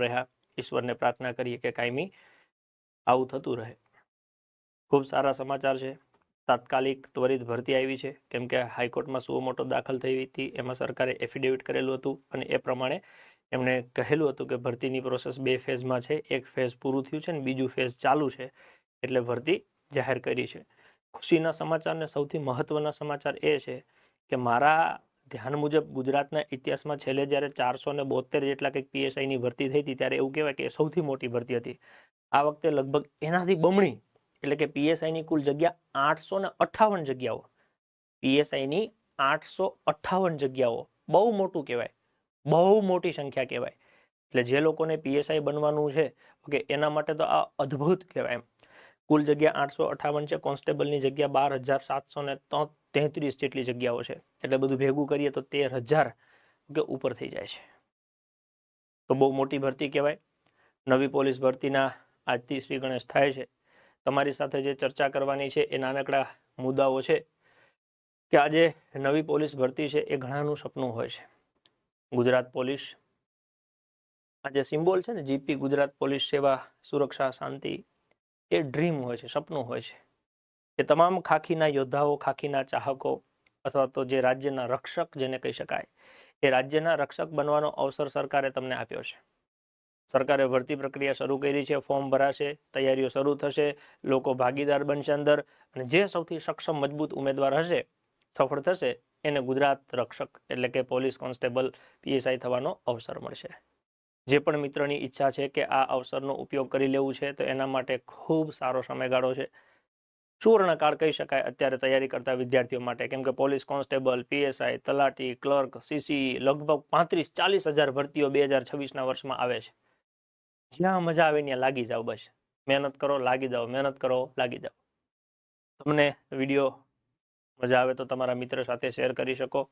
રહ્યા ઈશ્વરને પ્રાર્થના કરીએ કે કાયમી આવું થતું રહે. ખૂબ સારા સમાચાર છે. તાત્કાલિક ત્વરિત ભરતી આવી છે. કેમ કે હાઈકોર્ટમાં સુઓ મોટો દાખલ થઈ હતી. એમાં સરકારે એફિડેવિટ કરેલું હતું અને એ પ્રમાણે એમણે કહેલું હતું કે ભરતીની પ્રોસેસ બે ફેઝમાં છે. એક ફેઝ પૂરું થયું છે અને બીજું ફેઝ ચાલુ છે. એટલે ભરતી જાહેર કરી છે. ખુશીના સમાચારને સૌથી મહત્વના સમાચાર એ છે કે મારા ધ્યાન મુજબ ગુજરાતના ઇતિહાસમાં છેલ્લે જ્યારે ચારસો ને બોતેર જેટલા કંઈક પીએસઆઈની ભરતી થઈ હતી, ત્યારે એવું કહેવાય કે સૌથી મોટી ભરતી હતી. આ વખતે લગભગ એનાથી બમણી એટલે કે પીએસઆઈની કુલ જગ્યા આઠસો ને અઠ્ઠાવન જગ્યાઓ. પીએસઆઈની આઠસો અઠ્ઠાવન જગ્યાઓ. બહુ મોટું કહેવાય. બહુ મોટી સંખ્યા કહેવાય. એટલે જે લોકોને પીએસઆઈ બનવાનું છે, ઓકે, એના માટે તો આ અદ્ભુત કહેવાય એમ. કુલ જગ્યા આઠસો અઠાવન છે, કોન્સ્ટેબલની જગ્યા બાર હજાર સાતસો ને તેત્રીસ જેટલી જગ્યાઓ છે. એટલે બધું ભેગું કરીએ તો તેર હજાર કે ઉપર થઈ જાય છે. તો બહુ મોટી ભરતી કહેવાય. નવી પોલીસ ભરતીના આજથી શ્રી ગણેશ થાય છે. તમારી સાથે જે ચર્ચા કરવાની છે એ નાનકડા મુદ્દાઓ છે કે આજે નવી પોલીસ ભરતી છે એ ઘણાનું સપનું હોય છે. ગુજરાત પોલીસ આ જે સિમ્બોલ છે ને, જીપી ગુજરાત પોલીસ સેવા સુરક્ષા, શાંતિ એ ડ્રીમ હોય છે, સપનું હોય છે. એ તમામ ખાખીના યોદ્ધાઓ, ખાખીના ચાહકો અથવા તો જે રાજ્યના રક્ષક જેને કહી શકાય, એ રાજ્યના રક્ષક બનવાનો અવસર સરકારે તમને આપ્યો છે. સરકારે ભરતી પ્રક્રિયા શરૂ કરી છે, ફોર્મ ભરાશે, તૈયારીઓ શરૂ થશે, લોકો ભાગીદાર બનશે અંદર અને જે સૌથી સક્ષમ મજબૂત ઉમેદવાર હશે, સફળ થશે, એને ગુજરાત રક્ષક એટલે કે પોલીસ કોન્સ્ટેબલ પીએસઆઈ થવાનો અવસર મળશે. જે પણ મિત્રની ઈચ્છા છે કે આ અવસરનો ઉપયોગ કરી લેવું છે, તો એના માટે ખૂબ સારો સમયગાળો છે. સુવર્ણકાળ કહી શકાય અત્યારે તૈયારી કરતા વિદ્યાર્થીઓ માટે. કેમ કે પોલીસ કોન્સ્ટેબલ, પીએસઆઈ, તલાટી, ક્લર્ક સીસી લગભગ પાંત્રીસ ચાલીસ હજાર ભરતીઓ બે હજાર છવ્વીસના વર્ષમાં આવે છે. જ્યાં મજા આવે ત્યાં લાગી જાઓ બસ. મહેનત કરો, લાગી જાઓ. મહેનત કરો, લાગી જાઓ. તમને વીડિયો મજા આવે તો તમારા મિત્ર સાથે શેર કરી શકો.